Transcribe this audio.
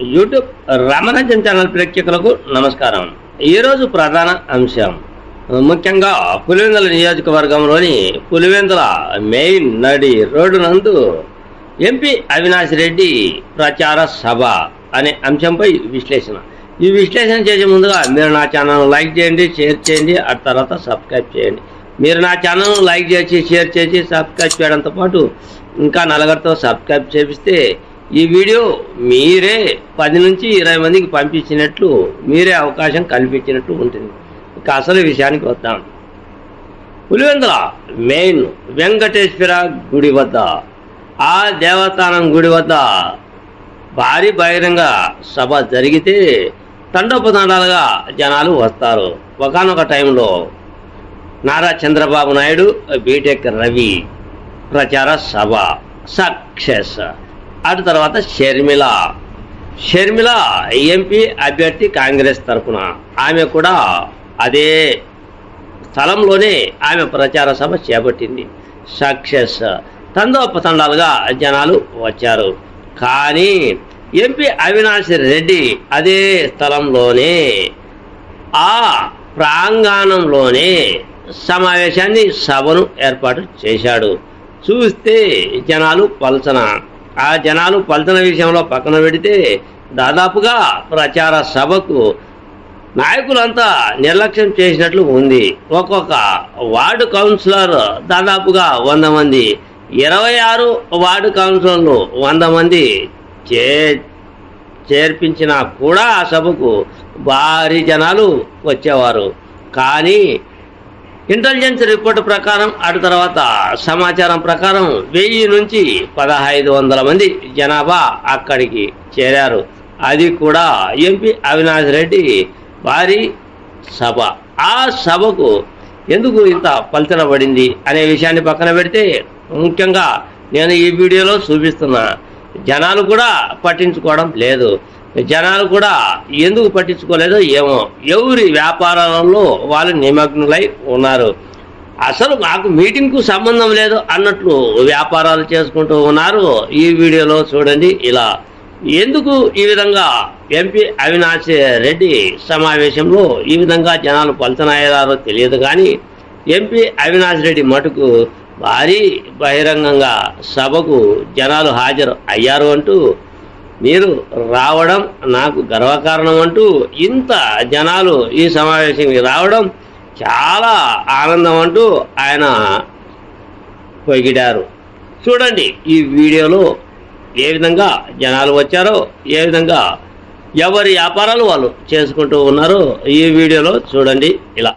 YouTube రామరాజ్యం channel ప్రేక్షకులకు నమస్కారం. ఈరోజు ప్రధాన అంశం. ముఖ్యంగా పులివెందుల నియోజకవర్గంలోని పులివెందుల మెయిన్ నడి రోడ్డు నందు ఎంపీ అవినాష్ రెడ్డి ప్రచార సభ అనే అంశంపై విశ్లేషణ. ఈ విశ్లేషణ చేసే ముందుగా మీరు నా ఛానల్ లైక్ చేయండి షేర్ చేయండి ఆ తర్వాత సబ్స్క్రైబ్ చేయండి. మీరు నా ఛానల్ లైక్ చేసి షేర్ చేసి సబ్స్క్రైబ్ చేయడంతో పాటు ఇంకా నలుగురితో సబ్స్క్రైబ్ చేపిస్తే ఈ వీడియో మీరే పది నుంచి ఇరవై మందికి పంపించినట్లు మీరే అవకాశం కల్పించినట్లు ఉంటుంది. ఇక అసలు విషయానికి వద్దాం. పులివెందుల మెయిన్ వెంకటేశ్వర గుడి వద్ద ఆ దేవస్థానం గుడి వద్ద భారీ బహిరంగ సభ జరిగితే తండోపతండాలుగా జనాలు వస్తారు. ఒకనొక టైంలో నారా చంద్రబాబు నాయుడు బీటెక్ రవి ప్రచార సభ సక్సెస్. అటు తర్వాత షర్మిల. షర్మిల ఎంపీ అభ్యర్థి కాంగ్రెస్ తరఫున. ఆమె కూడా అదే స్థలంలోనే ఆమె ప్రచార సభ చేపట్టింది. సక్సెస్. తండోపతండాలుగా జనాలు వచ్చారు. కానీ ఎంపీ అవినాష్ రెడ్డి అదే స్థలంలోనే ఆ ప్రాంగణంలోనే సమావేశాన్ని సభను ఏర్పాటు చేశాడు. చూస్తే జనాలు పలచన ఆ జనాలు పల్తన విషయంలో పక్కన పెడితే దాదాపుగా ప్రచార సభకు నాయకులంతా నిర్లక్ష్యం చేసినట్లు ఉంది. ఒక్కొక్క వార్డు కౌన్సిలర్ దాదాపుగా వంద మంది ఇరవై ఆరు వార్డు కౌన్సిలర్లు వంద మంది చే చేర్పించినా కూడా ఆ సభకు భారీ జనాలు వచ్చేవారు. కానీ ఇంటెలిజెన్స్ రిపోర్ట్ ప్రకారం అటు తర్వాత సమాచారం ప్రకారం వెయ్యి నుంచి పదహైదు వందల మంది జనాభా అక్కడికి చేరారు. అది కూడా ఎంపీ అవినాష్ రెడ్డి భారీ సభ. ఆ సభకు ఎందుకు ఇంత పలచనబడింది అనే విషయాన్ని పక్కన పెడితే ముఖ్యంగా నేను ఈ వీడియోలో చూపిస్తున్నా జనాలు కూడా పట్టించుకోవడం లేదు. జనాలు కూడా ఎందుకు పట్టించుకోలేదో ఏమో. ఎవరి వ్యాపారాలలో వాళ్ళు నిమగ్నులై ఉన్నారు. అసలు మాకు మీటింగ్కు సంబంధం లేదు అన్నట్లు వ్యాపారాలు చేసుకుంటూ ఉన్నారు. ఈ వీడియోలో చూడండి ఇలా. ఎందుకు ఈ విధంగా ఎంపీ అవినాష్ రెడ్డి సమావేశంలో ఈ విధంగా జనాలు పలచనయ్యారో తెలియదు కానీ ఎంపీ అవినాష్ రెడ్డి మటుకు భారీ బహిరంగంగా సభకు జనాలు హాజరు అయ్యారు అంటూ మీరు రావడం నాకు గర్వకారణం అంటూ ఇంత జనాలు ఈ సమావేశానికి రావడం చాలా ఆనందం అంటూ ఆయన పొగిడారు. చూడండి ఈ వీడియోలో ఏ విధంగా జనాలు వచ్చారో ఏ విధంగా ఎవరి వ్యాపారాలు వాళ్ళు చేసుకుంటూ ఉన్నారో ఈ వీడియోలో చూడండి ఇలా.